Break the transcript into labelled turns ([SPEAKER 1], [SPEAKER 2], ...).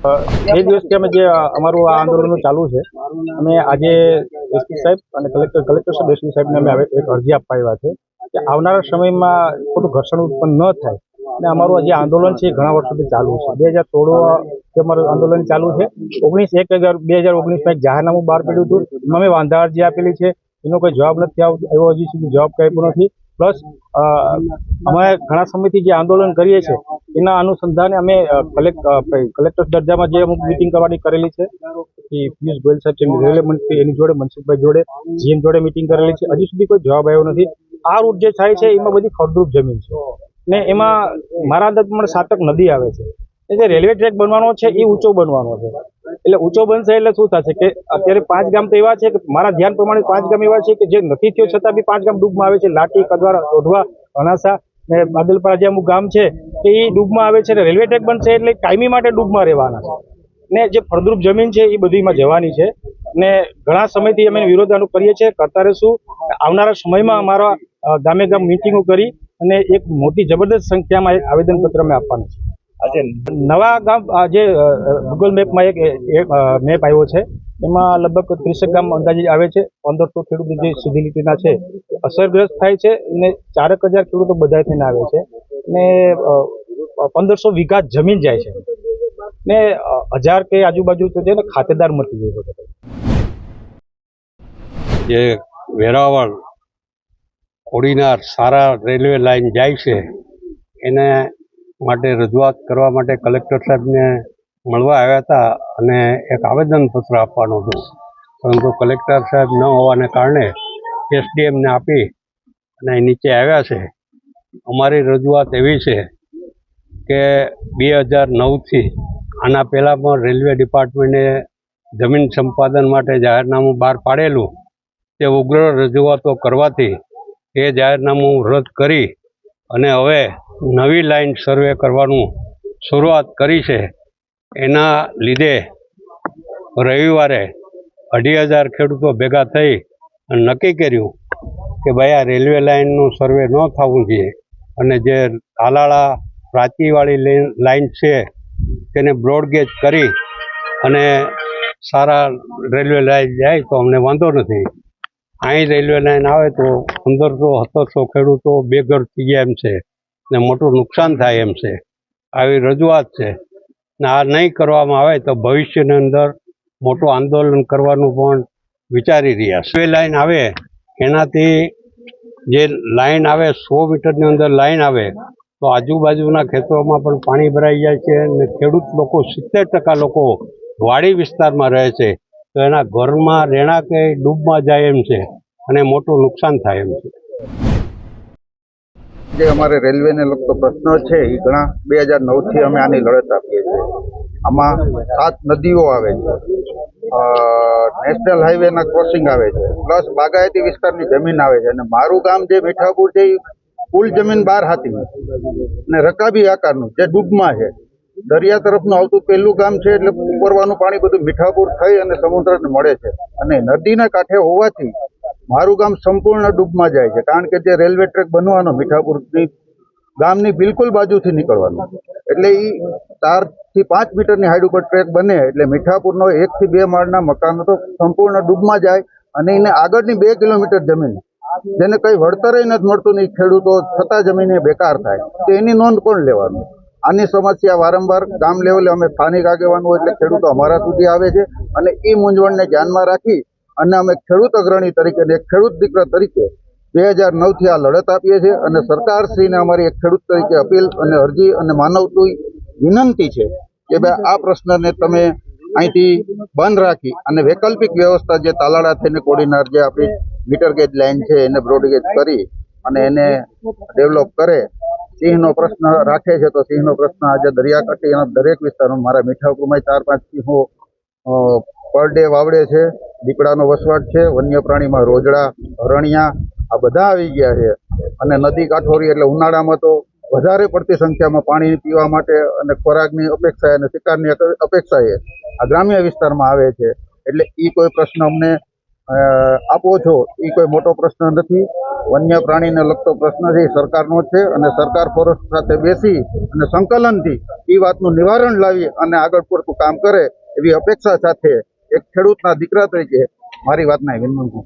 [SPEAKER 1] એ દિવસથી અમે જે અમારું આ આંદોલન ચાલુ છે, અમે આજે એસપી સાહેબ અને કલેક્ટર કલેક્ટર સાહેબ, એસપી સાહેબને અમે એક અરજી આપવા આવ્યા છે કે આવનારા સમયમાં ખોટું ઘર્ષણ ઉત્પન્ન ન થાય. અને અમારું જે આંદોલન છે એ ઘણા વર્ષોથી ચાલુ છે. બે હજાર સોળથી અમારું આંદોલન ચાલુ છે, ઓગણીસ એક હજાર, બે હજાર ઓગણીસમાં એક જાહેરનામું બહાર પડ્યું હતું. એમાં અમે વાંધા અરજી આપેલી છે. એનો કોઈ જવાબ નથી આવતો, એવો હજી સુધી જવાબ કંઈ પણ નથી. પ્લસ અમે ઘણા સમયથી જે આંદોલન કરીએ છીએ એના અનુસંધાને અમે કલેક્ટ કલેક્ટર દરજામાં જે અમુક મિટિંગ કરવાની કરેલી છે પછી પિયુષ ગોયલ સાહેબ રેલવે મંત્રી, એની જોડે મનસુખભાઈ જોડે, જીએમ જોડે મિટિંગ કરેલી છે. હજી સુધી કોઈ જવાબ આવ્યો નથી. આ રૂટ જે થાય છે, એમાં બધી ફળદ્રુપ જમીન છે. ને એમાં મારા અંદાજ પ્રમાણે સાતક નદી આવે છે. એ જે રેલવે ટ્રેક બનવાનો છે, એ ઊંચો બનવાનો છે. એટલે ઊંચો બનશે એટલે શું થશે કે અત્યારે પાંચ ગામ તો એવા છે કે મારા ધ્યાન પ્રમાણે પાંચ ગામ એવા છે કે જે નથી થયો, છતાં બી પાંચ ગામ ડૂબમાં આવે છે. લાટી કદવારા ઓઢવા અણાસા ને બાદલપરા જે અમુક ગામ છે એ ડૂબમાં આવે છે ને રેલવે ટ્રેક બનશે એટલે કાયમી માટે ડૂબમાં રહેવાના છે. ને જે ફળદ્રુપ જમીન છે એ બધીમાં જવાની છે. ને ઘણા સમયથી અમે વિરોધ આનું કરીએ છીએ કરતા રહીશું. આવનારા સમયમાં અમારા ગામે ગામ મિટિંગો કરી અને એક મોટી જબરદસ્ત સંખ્યામાં એક આવેદનપત્ર અમે આપવાનું છે.
[SPEAKER 2] આજે
[SPEAKER 1] નવા ગામ જે ગૂગલ મેપમાં એક મેપ આવ્યો છે. એમાં લગભગ ત્રીસેક ગામ અંદાજે આવે છે. પંદરસો ખેડૂતો જે સીધી લીટીના છે, અસરગ્રસ્ત થાય છે અને ચારક હજાર ખેડૂતો બધા થઈને આવે છે ને પંદરસો વીઘા જમીન જાય છે ને હજાર કે આજુબાજુ તો છે ને ખાતેદાર મટી ગયો છે.
[SPEAKER 3] જે વેરાવળ કોડીનાર સારા રેલવે લાઈન જાય છે, એને માટે રજૂઆત કરવા માટે કલેક્ટર સાહેબને મળવા આવ્યા હતા અને એક આવેદનપત્ર આપવાનું હતું. પરંતુ કલેક્ટર સાહેબ ન હોવાને કારણે એસડીએમને આપી અને નીચે આવ્યા છે. અમારી રજૂઆત એવી છે કે બે હજાર નવથી આના પહેલાં પણ રેલવે ડિપાર્ટમેન્ટે જમીન સંપાદન માટે જાહેરનામું બહાર પાડેલું. તે ઉગ્ર રજૂઆતો કરવાથી એ જાહેરનામું રદ કરી અને હવે નવી લાઈન સર્વે કરવાનું શરૂઆત કરી છે. એના લીધે રવિવારે અઢી હજાર ખેડૂતો ભેગા થઈ અને નક્કી કર્યું કે ભાઈ આ રેલવે લાઇનનું સર્વે ન થવું જોઈએ. અને જે તાલાળા પ્રાચીવાળી લાઈન છે, તેને બ્રોડગેજ કરી અને સારા રેલવે લાઈન જાય તો અમને વાંધો નથી. અહીં રેલવે લાઇન આવે તો પંદરસો, સત્તરસો ખેડૂતો બેઘર થઈ ગયા એમ છે. ને મોટું નુકસાન થાય એમ છે. આવી રજૂઆત છે. આ નહીં કરવામાં આવે તો ભવિષ્યની અંદર મોટું આંદોલન કરવાનું પણ વિચારી રહ્યા છે. લાઈન આવે, એનાથી જે લાઈન આવે, સો મીટરની અંદર લાઈન આવે, તો આજુબાજુના ખેતરોમાં પણ પાણી ભરાઈ જાય છે અને ખેડૂત લોકો સિત્તેર ટકા લોકો વાડી વિસ્તારમાં રહે છે. તો એના ઘરમાં રહેણાંક ડૂબમાં જાય એમ છે અને મોટું નુકસાન થાય એમ છે.
[SPEAKER 2] જે અમારે રેલવેને લગતો પ્રશ્ન છે, એ ઘણા બે હજાર નવથી અમે આની લડત આપીએ છીએ. આમાં સાત નદીઓ આવે છે. નેશનલ હાઈવેના ક્રોસિંગ આવે છે. પ્લસ બાગાયતી વિસ્તારની જમીન આવે છે. અને મારું ગામ જે મીઠાપુર છે, એ કુલ જમીન બાર હાથી અને રકાબી આકારનું, જે ડૂબમાં છે. દરિયા તરફનું આવતું પહેલું ગામ છે, એટલે ઉપરવાનું પાણી બધું મીઠાપુર થઈ અને સમુદ્રને મળે છે. અને નદીના કાંઠે હોવાથી મારું ગામ સંપૂર્ણ ડૂબમાં જાય છે, કારણ કે જે રેલવે ટ્રેક બનવાનો મીઠાપુરની ગામની બિલકુલ બાજુથી નીકળવાનું. એટલે એ ચારથી પાંચ મીટરની હાઈટ ઉપર ટ્રેક બને, એટલે મીઠાપુરનો એકથી બે માળના મકાનો તો સંપૂર્ણ ડૂબમાં જાય અને એને આગળની બે કિલોમીટર જમીન, જેને કંઈ વળતરે નથી મળતું ને ખેડૂતો છતાં જમીન બેકાર થાય, તો એની નોંધ કોણ લેવાનું? આની સમસ્યા વારંવાર ગામ લેવલે અમે સ્થાનિક આગેવાનો એટલે ખેડૂતો અમારા સુધી આવે છે અને એ મૂંઝવણને ધ્યાનમાં રાખી અને અમે ખેડૂત અગ્રણી તરીકે અને ખેડૂત દીકરા તરીકે બે હજાર નવથી આ લડત આપીએ છીએ અને સરકારશ્રીને અમારી એક ખેડૂત તરીકે અપીલ અને અરજી અને માનવતું વિનંતી છે કે ભાઈ આ પ્રશ્નને તમે અહીંથી બંધ રાખી અને વૈકલ્પિક વ્યવસ્થા જે તાલાળા થઈને કોડીનાર જે આપણી મીટર ગેજ લાઈન છે એને બ્રોડગેજ કરી અને એને ડેવલપ કરે, સિંહનો પ્રશ્ન રાખે છે તો સિંહનો પ્રશ્ન આજે દરિયાકાંઠે, એના દરેક વિસ્તારમાં મારા મીઠાપુરમાં ચાર પાંચ સિંહો પર ડે વાવડે છે. દીપડાનો વસવાટ છે વન્ય પ્રાણીમાં રોજડા, હરણિયા, આ બધા આવી ગયા છે. અને નદી કાંઠોરી એટલે ઉનાળામાં તો વધારે પડતી સંખ્યામાં પાણી પીવા માટે અને ખોરાકની અપેક્ષાએ અને શિકારની અપેક્ષાએ આ ગ્રામ્ય વિસ્તારમાં આવે છે. એટલે એ કોઈ પ્રશ્ન અમને આપો છો એ કોઈ મોટો પ્રશ્ન નથી. વન્ય પ્રાણીને લગતો પ્રશ્ન છે એ સરકારનો છે અને સરકાર ફોરેસ્ટ સાથે બેસી અને સંકલનથી એ વાતનું નિવારણ લાવી અને આગળ પૂરતું કામ કરે એવી અપેક્ષા સાથે એક ખેડૂતના દીકરા તરીકે મારી વાતને વિનંતી.